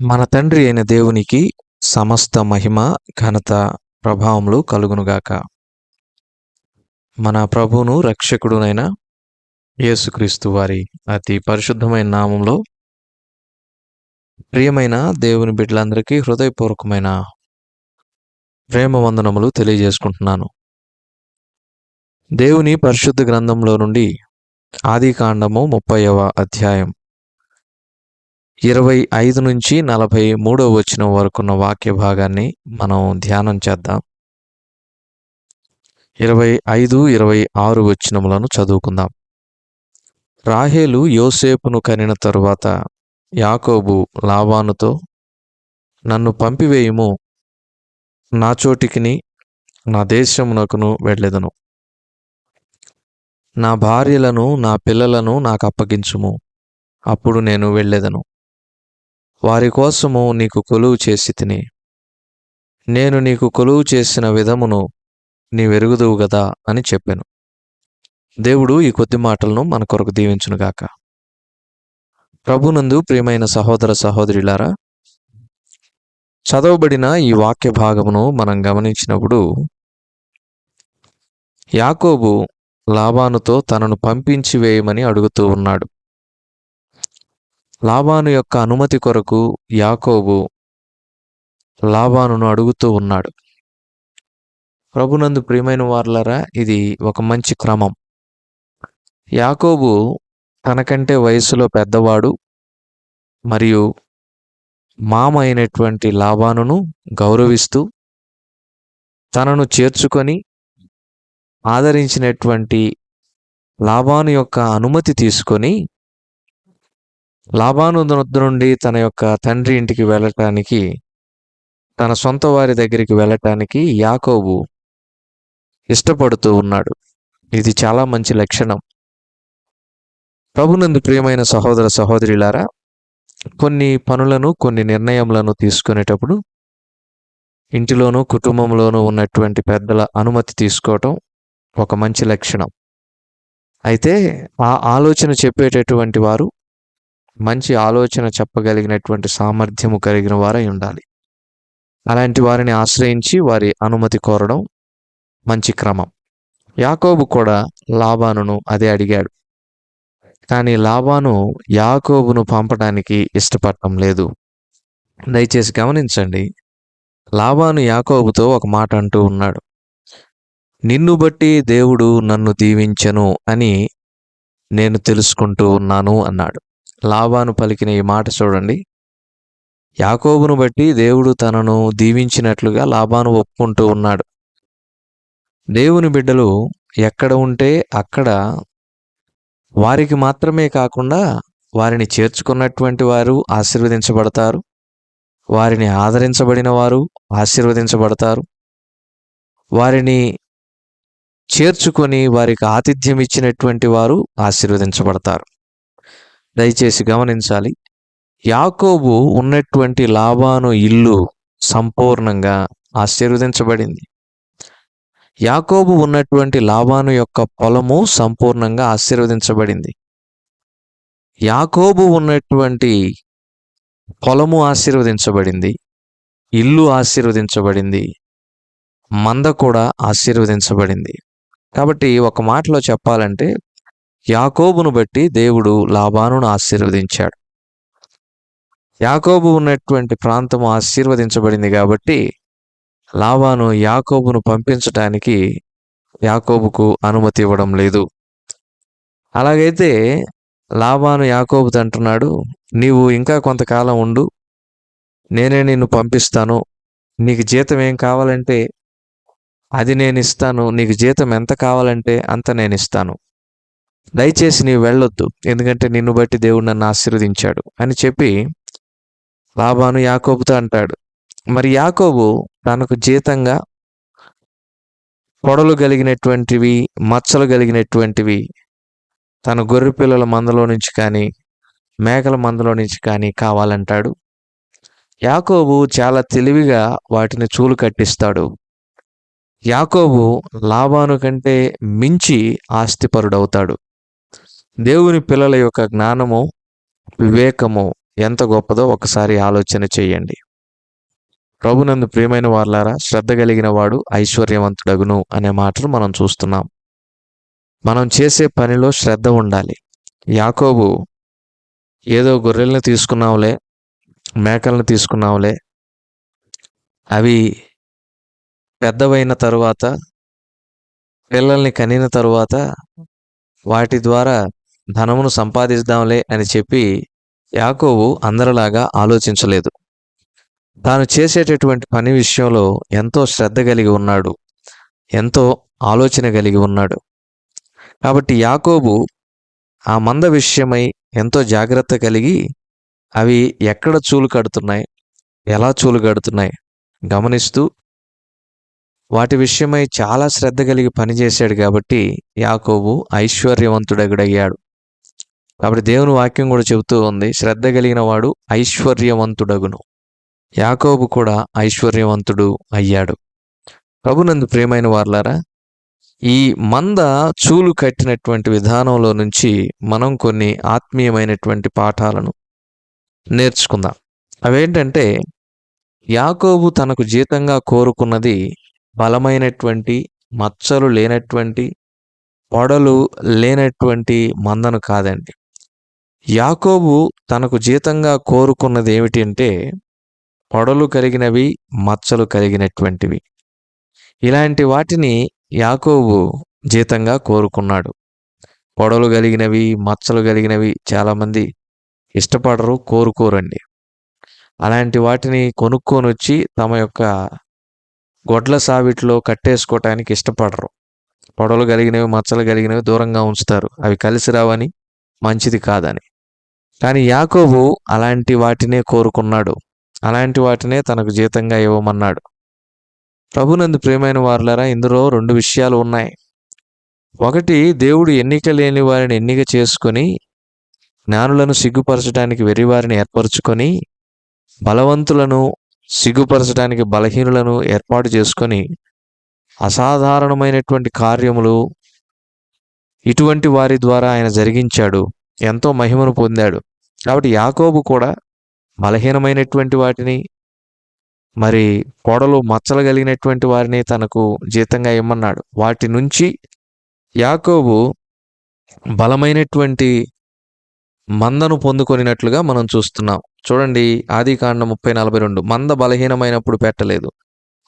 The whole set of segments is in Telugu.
మన తండ్రి అయిన దేవునికి సమస్త మహిమ ఘనత ప్రభావములు కలుగునుగాక. మన ప్రభువును రక్షకుడునైన యేసుక్రీస్తు వారి అతి పరిశుద్ధమైన నామంలో ప్రియమైన దేవుని బిడ్డలందరికీ హృదయపూర్వకమైన ప్రేమ వందనములు తెలియజేసుకుంటున్నాను. దేవుని పరిశుద్ధ గ్రంథంలో నుండి ఆది కాండము ముప్పైవ అధ్యాయం. ఇరవై ఐదు నుంచి నలభై మూడో వచనం వరకున్న వాక్య భాగాన్ని మనం ధ్యానం చేద్దాం. ఇరవై ఐదు ఇరవై ఆరు వచనములను చదువుకుందాం. రాహేలు యోసేపును కనిన తరువాత యాకోబు లావానుతో నన్ను పంపివేయుము. నా చోటికిని నా దేశమునకును వెళ్ళెదను. నా భార్యలను నా పిల్లలను నాకు అప్పగించుము. అప్పుడు నేను వెళ్ళెదను. వారి కోసము నీకు కొలువు చేసి తిని. నేను నీకు కొలువు చేసిన విధమును నీ వెరుగుదువు గదా అని చెప్పాను. దేవుడు ఈ కొద్ది మాటలను మన కొరకు దీవించునుగాక ప్రభునందు ప్రియమైన సహోదర సహోదరులారా చదవబడిన ఈ వాక్య భాగమును మనం గమనించినప్పుడు యాకోబు లాబానుతో తనను పంపించి వేయమని అడుగుతూ ఉన్నాడు. లాబాను యొక్క అనుమతి కొరకు యాకోబు లాబానును అడుగుతూ ఉన్నాడు. ప్రభునందు ప్రియమైన వార్లరా ఇది ఒక మంచి క్రమం. యాకోబు తనకంటే వయసులో పెద్దవాడు మరియు మామ అయినటువంటి లాభానును గౌరవిస్తూ తనను చేర్చుకొని ఆదరించినటువంటి లాభాను యొక్క అనుమతి తీసుకొని లాభాను వద్ద నుండి తన యొక్క తండ్రి ఇంటికి వెళ్ళటానికి తన సొంత వారి దగ్గరికి వెళ్ళటానికి యాకోబు ఇష్టపడుతూ ఉన్నాడు. ఇది చాలా మంచి లక్షణం. ప్రభునందు ప్రియమైన సహోదర సహోదరులారా కొన్ని పనులను కొన్ని నిర్ణయములను తీసుకునేటప్పుడు ఇంటిలోనూ కుటుంబంలోనూ ఉన్నటువంటి పెద్దల అనుమతి తీసుకోవటం ఒక మంచి లక్షణం. అయితే ఆ ఆలోచన చెప్పేటటువంటి వారు మంచి ఆలోచన చెప్పగలిగినటువంటి సామర్థ్యము కలిగిన వారై ఉండాలి. అలాంటి వారిని ఆశ్రయించి వారి అనుమతి కోరడం మంచి క్రమం. యాకోబు కూడా లాబానును అదే అడిగాడు. కానీ లాబాను యాకోబును పంపడానికి ఇష్టపడటం లేదు. దయచేసి గమనించండి లాబాను యాకోబుతో ఒక మాట అంటూ ఉన్నాడు. నిన్ను బట్టి దేవుడు నన్ను దీవించను అని నేను తెలుసుకుంటూ ఉన్నాను అన్నాడు. లాభాను పలికిన ఈ మాట చూడండి. యాకోబును బట్టి దేవుడు తనను దీవించినట్లుగా లాభాను ఒప్పుకుంటూ ఉన్నాడు. దేవుని బిడ్డలు ఎక్కడ ఉంటే అక్కడ వారికి మాత్రమే కాకుండా వారిని చేర్చుకున్నటువంటి వారు ఆశీర్వదించబడతారు. వారిని ఆదరించబడిన వారు ఆశీర్వదించబడతారు. వారిని చేర్చుకొని వారికి ఆతిథ్యం ఇచ్చినటువంటి వారు ఆశీర్వదించబడతారు. దయచేసి గమనించాలి. యాకోబు ఉన్నటువంటి లాభాను ఇల్లు సంపూర్ణంగా ఆశీర్వదించబడింది. యాకోబు ఉన్నటువంటి లాభాను యొక్క పొలము సంపూర్ణంగా ఆశీర్వదించబడింది. యాకోబు ఉన్నటువంటి పొలము ఆశీర్వదించబడింది. ఇల్లు ఆశీర్వదించబడింది. మంద కూడా ఆశీర్వదించబడింది. కాబట్టి ఒక మాటలో చెప్పాలంటే యాకోబును బట్టి దేవుడు లాభాను ఆశీర్వదించాడు. యాకోబు ఉన్నటువంటి ప్రాంతం ఆశీర్వదించబడింది కాబట్టి లాభాను యాకోబును పంపించటానికి యాకోబుకు అనుమతి ఇవ్వడం లేదు. అలాగైతే లాభాను యాకోబుతో అంటున్నాడు నీవు ఇంకా కొంతకాలం ఉండు నేనే నిన్ను పంపిస్తాను నీకు జీతం ఏం కావాలంటే అది నేను ఇస్తాను నీకు జీతం ఎంత కావాలంటే అంత నేను ఇస్తాను. దయచేసి నీవు వెళ్ళొద్దు ఎందుకంటే నిన్ను బట్టి దేవుడు నన్ను ఆశీర్వదించాడు అని చెప్పి లాభాను యాకోబుతో అంటాడు. మరి యాకోబు తనకు జీతంగా పొడలు కలిగినటువంటివి మచ్చలు కలిగినటువంటివి తన గొర్రె పిల్లల మందలో నుంచి కానీ మేకల మందలో నుంచి కానీ కావాలంటాడు. యాకోబు చాలా తెలివిగా వాటిని చూలు కట్టిస్తాడు. యాకోబు లాభాను కంటే మించి ఆస్తిపరుడవుతాడు. దేవుని పిల్లల యొక్క జ్ఞానము వివేకము ఎంత గొప్పదో ఒకసారి ఆలోచన చేయండి. ప్రభునందు ప్రియమైన వార్లారా శ్రద్ధ కలిగిన వాడు ఐశ్వర్యవంతుడగును అనే మాటలు మనం చూస్తున్నాం. మనం చేసే పనిలో శ్రద్ధ ఉండాలి. యాకోబు ఏదో గొర్రెల్ని తీసుకున్నావులే మేకలను తీసుకున్నావులే అవి పెద్దవైన తరువాత పిల్లల్ని కనిన తరువాత వాటి ద్వారా ధనమును సంపాదిద్దాంలే అని చెప్పి యాకోవు అందరిలాగా ఆలోచించలేదు. తాను చేసేటటువంటి పని విషయంలో ఎంతో శ్రద్ధ కలిగి ఉన్నాడు. ఎంతో ఆలోచన కలిగి ఉన్నాడు. కాబట్టి యాకోబు ఆ మంద విషయమై ఎంతో జాగ్రత్త కలిగి అవి ఎక్కడ చూలు కడుతున్నాయి? ఎలా చూలు కడుతున్నాయి? గమనిస్తూ వాటి విషయమై చాలా శ్రద్ధ కలిగి పనిచేశాడు కాబట్టి యాకోబు ఐశ్వర్యవంతుడగుడయ్యాడు. కాబట్టి దేవుని వాక్యం కూడా చెబుతూ ఉంది శ్రద్ధ కలిగిన వాడు ఐశ్వర్యవంతుడగును. యాకోబు కూడా ఐశ్వర్యవంతుడు అయ్యాడు. ప్రభునందు ప్రేమైన వార్లారా ఈ మంద చూలు కట్టినటువంటి విధానంలో నుంచి మనం కొన్ని ఆత్మీయమైనటువంటి పాఠాలను నేర్చుకుందాం. అవేంటంటే యాకోబు తనకు జీతంగా కోరుకున్నది బలమైనటువంటి మచ్చలు లేనటువంటి పొడలు లేనటువంటి మందను కాదండి. యాకోబు తనకు జీతంగా కోరుకున్నది ఏమిటి అంటే పొడలు కలిగినవి మచ్చలు కలిగినటువంటివి. ఇలాంటి వాటిని యాకోబు జీతంగా కోరుకున్నాడు. పొడలు కలిగినవి మచ్చలు కలిగినవి చాలామంది ఇష్టపడరు కోరుకోరండి. అలాంటి వాటిని కొనుక్కొని వచ్చి తమ యొక్క గొడ్ల సావిట్లో కట్టేసుకోవటానికి ఇష్టపడరు. పొడలు కలిగినవి మచ్చలు కలిగినవి దూరంగా ఉంచుతారు. అవి కలిసి రావని మంచిది కాదని. కానీ యాకోబు అలాంటి వాటినే కోరుకున్నాడు. అలాంటి వాటినే తనకు జీతంగా ఇవ్వమన్నాడు. ప్రభునందు ప్రియమైన వారులరా ఇందులో రెండు విషయాలు ఉన్నాయి. ఒకటి దేవుడు ఎన్నిక లేని వారిని ఎన్నిక చేసుకొని జ్ఞానులను సిగ్గుపరచడానికి వెర్రివారిని ఏర్పరచుకొని బలవంతులను సిగ్గుపరచడానికి బలహీనులను ఏర్పాటు చేసుకొని అసాధారణమైనటువంటి కార్యములు ఇటువంటి వారి ద్వారా ఆయన జరిగించాడు. ఎంతో మహిమను పొందాడు. కాబట్టి యాకోబు కూడా బలహీనమైనటువంటి వాటిని మరి పొడలు మచ్చలు కలిగినటువంటి వారిని తనకు జీతంగా ఇమ్మన్నాడు. వాటి నుంచి యాకోబు బలమైనటువంటి మందను పొందుకొనినట్లుగా మనం చూస్తున్నాం. చూడండి ఆది కాండ ముప్పై నలభై రెండు. మంద బలహీనమైనప్పుడు పెట్టలేదు.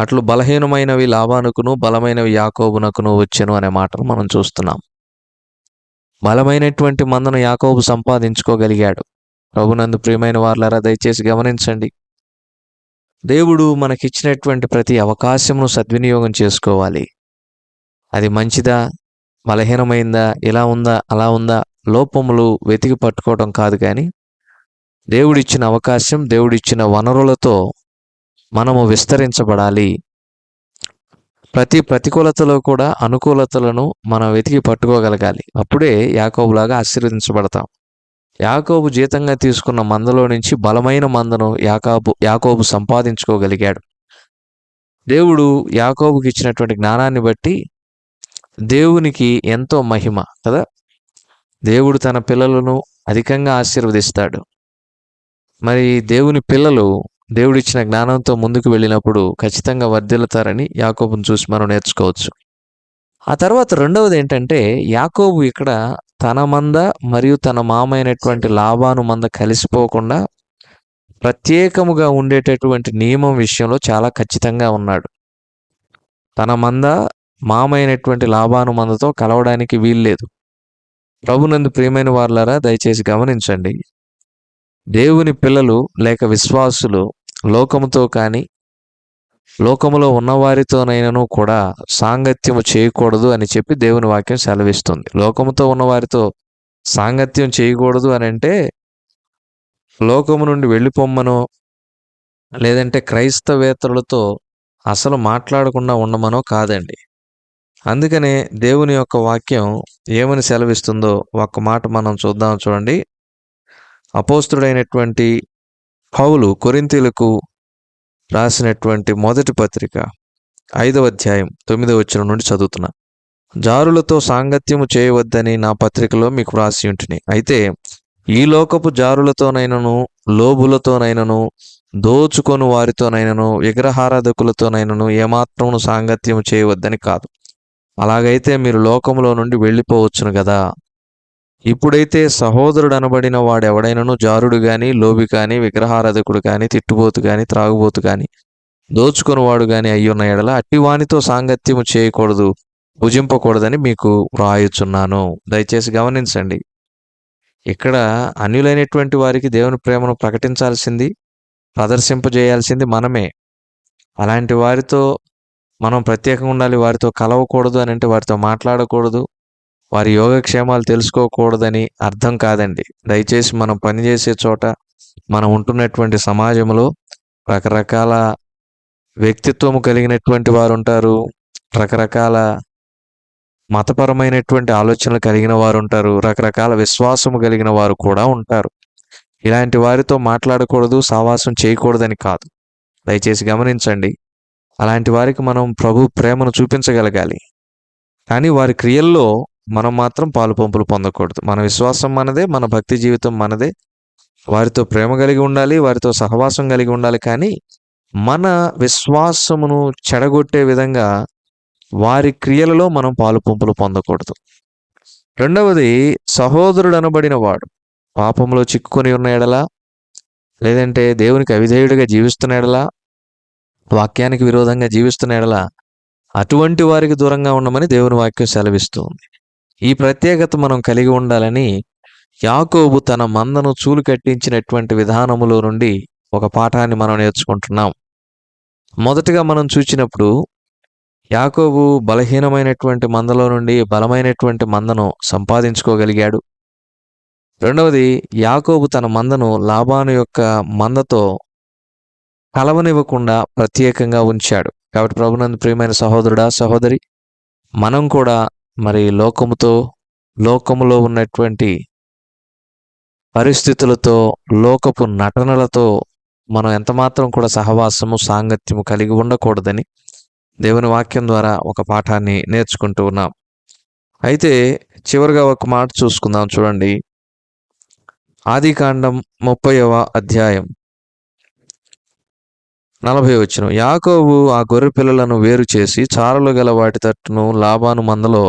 అట్లు బలహీనమైనవి లాభానుకును బలమైనవి యాకోబునకును వచ్చెను అనే మాటను మనం చూస్తున్నాం. బలమైనటువంటి మందను యాకోబు సంపాదించుకోగలిగాడు. ప్రభునందు ప్రియమైన వార్లారా దయచేసి గమనించండి. దేవుడు మనకిచ్చినటువంటి ప్రతి అవకాశమును సద్వినియోగం చేసుకోవాలి. అది మంచిదా? బలహీనమైందా? ఇలా ఉందా? అలా ఉందా? లోపములు వెతికి పట్టుకోవడం కాదు కానీ దేవుడిచ్చిన అవకాశం దేవుడిచ్చిన వనరులతో మనము విస్తరించబడాలి. ప్రతి ప్రతికూలతలో కూడా అనుకూలతలను మనం వెతికి పట్టుకోగలగాలి. అప్పుడే యాకోబులాగా ఆశీర్వదించబడతాం. యాకోబు జీతంగా తీసుకున్న మందలో నుంచి బలమైన మందను యాకాబు యాకోబు సంపాదించుకోగలిగాడు. దేవుడు యాకోబుకి ఇచ్చినటువంటి జ్ఞానాన్ని బట్టి దేవునికి ఎంతో మహిమ కదా? దేవుడు తన పిల్లలను అధికంగా ఆశీర్వదిస్తాడు. మరి దేవుని పిల్లలు దేవుడిచ్చిన జ్ఞానంతో ముందుకు వెళ్ళినప్పుడు ఖచ్చితంగా వర్ధిల్లుతారని యాకోబును చూసి మనం నేర్చుకోవచ్చు. ఆ తర్వాత రెండవది ఏంటంటే యాకోబు ఇక్కడ తన మంద మరియు తన మామైనటువంటి లాభాను మంద కలిసిపోకుండా ప్రత్యేకముగా ఉండేటటువంటి నియమం విషయంలో చాలా ఖచ్చితంగా ఉన్నాడు. తన మంద మామైనటువంటి లాభాను మందతో కలవడానికి వీల్లేదు. ప్రభునందు ప్రియమైన వార్లారా దయచేసి గమనించండి. దేవుని పిల్లలు లేక విశ్వాసులు లోకముతో కానీ లోకములో ఉన్నవారితోనైనను కూడా సాంగత్యము చేయకూడదు అని చెప్పి దేవుని వాక్యం సెలవిస్తుంది. లోకముతో ఉన్నవారితో సాంగత్యం చేయకూడదు అని అంటే లోకము నుండి వెళ్ళిపోమ్మనో లేదంటే క్రైస్తవేతరులతో అసలు మాట్లాడకుండా ఉండమనో కాదండి. అందుకనే దేవుని యొక్క వాక్యం ఏమని సెలవిస్తుందో ఒక్క మాట మనం చూద్దాం చూడండి. అపోస్తుడైనటువంటి పౌలు కొరింతీలకు రాసినటువంటి మొదటి పత్రిక ఐదవ అధ్యాయం తొమ్మిదవ వచ్చిన నుండి చదువుతున్నా. జారులతో సాంగత్యము చేయవద్దని నా పత్రికలో మీకు వ్రాసి ఉంటుని. అయితే ఈ లోకపు జారులతోనైనను లోబులతోనైనను దోచుకొని వారితోనైనను విగ్రహారాధకులతోనైనను ఏమాత్రమును సాంగత్యం చేయవద్దని కాదు. అలాగైతే మీరు లోకములో నుండి వెళ్ళిపోవచ్చును కదా ఇప్పుడైతే సహోదరుడు అనబడిన వాడెవడైనను? జారుడు గాని లోబి కాని విగ్రహారాధకుడు కాని తిట్టుబోతు కానీ త్రాగుబోతు కాని దోచుకునివాడు కానీ అయ్యున్న ఎడల అట్టివానితో సాంగత్యము చేయకూడదు భుజింపకూడదని మీకు వ్రాయుచున్నాను. దయచేసి గమనించండి. ఇక్కడ అన్యులైనటువంటి వారికి దేవుని ప్రేమను ప్రకటించాల్సింది ప్రదర్శింపజేయాల్సింది మనమే. అలాంటి వారితో మనం ప్రత్యేకంగా ఉండాలి వారితో కలవకూడదు అని అంటే వారితో మాట్లాడకూడదు. వారి యోగక్షేమాలు తెలుసుకోకూడదని అర్థం కాదండి. దయచేసి మనం పనిచేసే చోట మనం ఉంటున్నటువంటి సమాజంలో రకరకాల వ్యక్తిత్వము కలిగినటువంటి వారు ఉంటారు రకరకాల మతపరమైనటువంటి ఆలోచనలు కలిగిన వారు ఉంటారు రకరకాల విశ్వాసము కలిగిన వారు కూడా ఉంటారు. ఇలాంటి వారితో మాట్లాడకూడదు సావాసం చేయకూడదని కాదు. దయచేసి గమనించండి. అలాంటి వారికి మనం ప్రభు ప్రేమను చూపించగలగాలి. కానీ వారి క్రియల్లో మనం మాత్రం పాలు పంపులు పొందకూడదు. మన విశ్వాసం మనదే మన భక్తి జీవితం మనదే. వారితో ప్రేమ కలిగి ఉండాలి వారితో సహవాసం కలిగి ఉండాలి. కానీ మన విశ్వాసమును చెడగొట్టే విధంగా వారి క్రియలలో మనం పాలు పంపులు పొందకూడదు. రెండవది సహోదరుడు అనబడిన వాడు. పాపంలో చిక్కుకొని ఉన్న ఎడలా లేదంటే దేవునికి అవిధేయుడిగా జీవిస్తున్న ఎడలా వాక్యానికి విరోధంగా జీవిస్తున్న ఎడలా అటువంటి వారికి దూరంగా ఉండమని దేవుని వాక్యం సెలవిస్తుంది ఈ ప్రత్యేకత మనం కలిగి ఉండాలని యాకోబు తన మందను చూలు కట్టించినటువంటి విధానములో నుండి ఒక పాఠాన్ని మనం నేర్చుకుంటున్నాం. మొదటగా మనం చూచినప్పుడు యాకోబు బలహీనమైనటువంటి మందలో నుండి బలమైనటువంటి మందను సంపాదించుకోగలిగాడు. రెండవది యాకోబు తన మందను లాభాను యొక్క మందతో కలవనివ్వకుండా ప్రత్యేకంగా ఉంచాడు. కాబట్టి ప్రభునందు ప్రియమైన సహోదరుడా సహోదరి మనం కూడా మరి లోకముతో లోకములో ఉన్నటువంటి పరిస్థితులతో లోకపు నటనలతో మనం ఎంతమాత్రం కూడా సహవాసము సాంగత్యము కలిగి ఉండకూడదని దేవుని వాక్యం ద్వారా ఒక పాఠాన్ని నేర్చుకుంటూ ఉన్నాం. అయితే చివరిగా ఒక మాట చూసుకుందాం చూడండి. ఆదికాండం ముప్పైవ అధ్యాయం. నలభై వచ్చిన యాకోబు ఆ గొర్రె పిల్లలను వేరు చేసి చారలు గల వాటి తట్టును లాభాను మందలో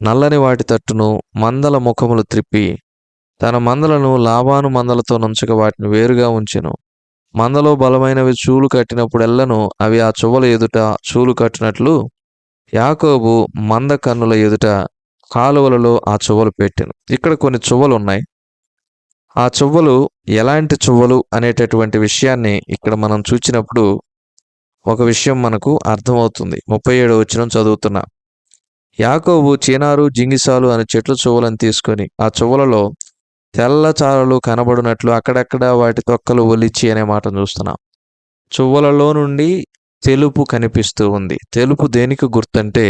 నల్లని వాటి తట్టును మందల ముఖములు త్రిప్పి తన మందలను లాభాను మందలతో నుంచక వాటిని వేరుగా ఉంచెను. మందలో బలమైనవి చూలు కట్టినప్పుడెల్లను అవి ఆ చువ్వల ఎదుట చూలు కట్టినట్లు యాకోబు మంద కన్నుల ఎదుట కాలువలలో ఆ చువ్వలు పెట్టాను. ఇక్కడ కొన్ని చువ్వలు ఉన్నాయి ఆ చువ్వలు ఎలాంటి చువ్వలు అనేటటువంటి విషయాన్ని ఇక్కడ మనం చూచినప్పుడు ఒక విషయం మనకు అర్థమవుతుంది. ముప్పై ఏడు వచ్చిన చదువుతున్నా యాకోబు చీనారు జింగిసాలు అనే చెట్లు చువ్వలను తీసుకొని ఆ చువ్వలలో తెల్ల చారలు కనబడినట్లు అక్కడక్కడ వాటి తొక్కలు ఒలిచి అనే మాట చూస్తున్నాం. చువ్వలలో నుండి తెలుపు కనిపిస్తూ ఉంది. తెలుపు దేనికి గుర్తంటే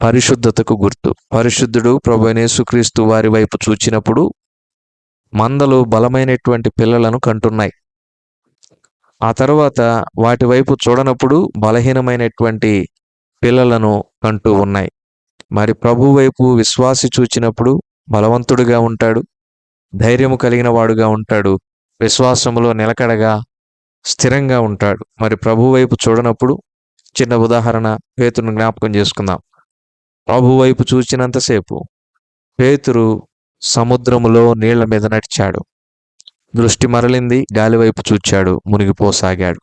పరిశుద్ధతకు గుర్తు. పరిశుద్ధుడు ప్రభు యేసుక్రీస్తు వారి వైపు చూచినప్పుడు మందలు బలమైనటువంటి పిల్లలను కంటున్నాయి. ఆ తర్వాత వాటి వైపు చూడనప్పుడు బలహీనమైనటువంటి పిల్లలను కంటూ ఉన్నాయి. మరి ప్రభు వైపు విశ్వాసి చూచినప్పుడు బలవంతుడిగా ఉంటాడు. ధైర్యము కలిగిన వాడుగా ఉంటాడు. విశ్వాసములో నిలకడగా స్థిరంగా ఉంటాడు. మరి ప్రభు వైపు చూడనప్పుడు చిన్న ఉదాహరణ పేతును జ్ఞాపకం చేసుకుందాం. ప్రభు వైపు చూచినంతసేపు పేతురు సముద్రములో నీళ్ళ మీద నడిచాడు. దృష్టి మరలింది గాలివైపు చూచాడు మునిగిపోసాగాడు.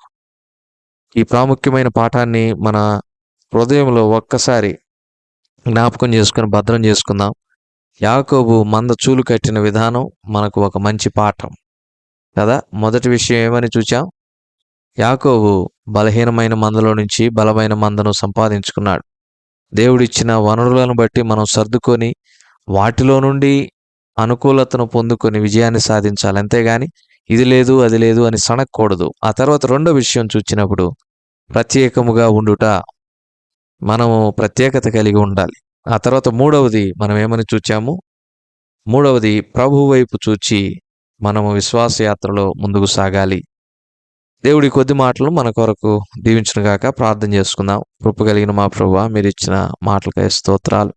ఈ ప్రాముఖ్యమైన పాఠాన్ని మన హృదయంలో ఒక్కసారి జ్ఞాపకం చేసుకుని భద్రం చేసుకుందాం. యాకోబు మంద చూలు కట్టిన విధానం మనకు ఒక మంచి పాఠం. కదా మొదటి విషయం ఏమని చూచాం? యాకోబు బలహీనమైన మందలో నుంచి బలమైన మందను సంపాదించుకున్నాడు. దేవుడిచ్చిన వనరులను బట్టి మనం సర్దుకొని వాటిలో నుండి అనుకూలతను పొందుకొని విజయాన్ని సాధించాలి. అంతేగాని ఇది లేదు అది లేదు అని సనక్కూడదు. ఆ తర్వాత రెండో విషయం చూచినప్పుడు ప్రత్యేకముగా ఉండుట మనము ప్రత్యేకత కలిగి ఉండాలి. ఆ తర్వాత మూడవది మనం ఏమని చూచాము? మూడవది ప్రభు వైపు చూచి మనము విశ్వాసయాత్రలో ముందుకు సాగాలి. దేవుడి కొద్ది మాటలు మన కొరకు దీవించునుగాక ప్రార్థన చేసుకుందాం. కృప కలిగిన మా ప్రభు మీరు ఇచ్చిన మాటలకై స్తోత్రాలు.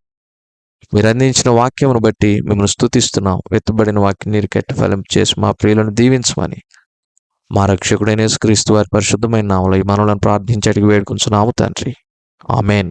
మీరు అందించిన వాక్యమును బట్టి మిమ్మల్ని స్తుతిస్తున్నాం. వెతుబడిన వాక్యం నీరు కెట్ట ఫలం చేసి మా ప్రియులను దీవించమని. మా రక్షకుడైన క్రీస్తు వారి పరిశుద్ధమైన నామలో ఈ మనలను ప్రార్థించి వేడుకుంటున్నాము తండ్రి. ఆమెన్.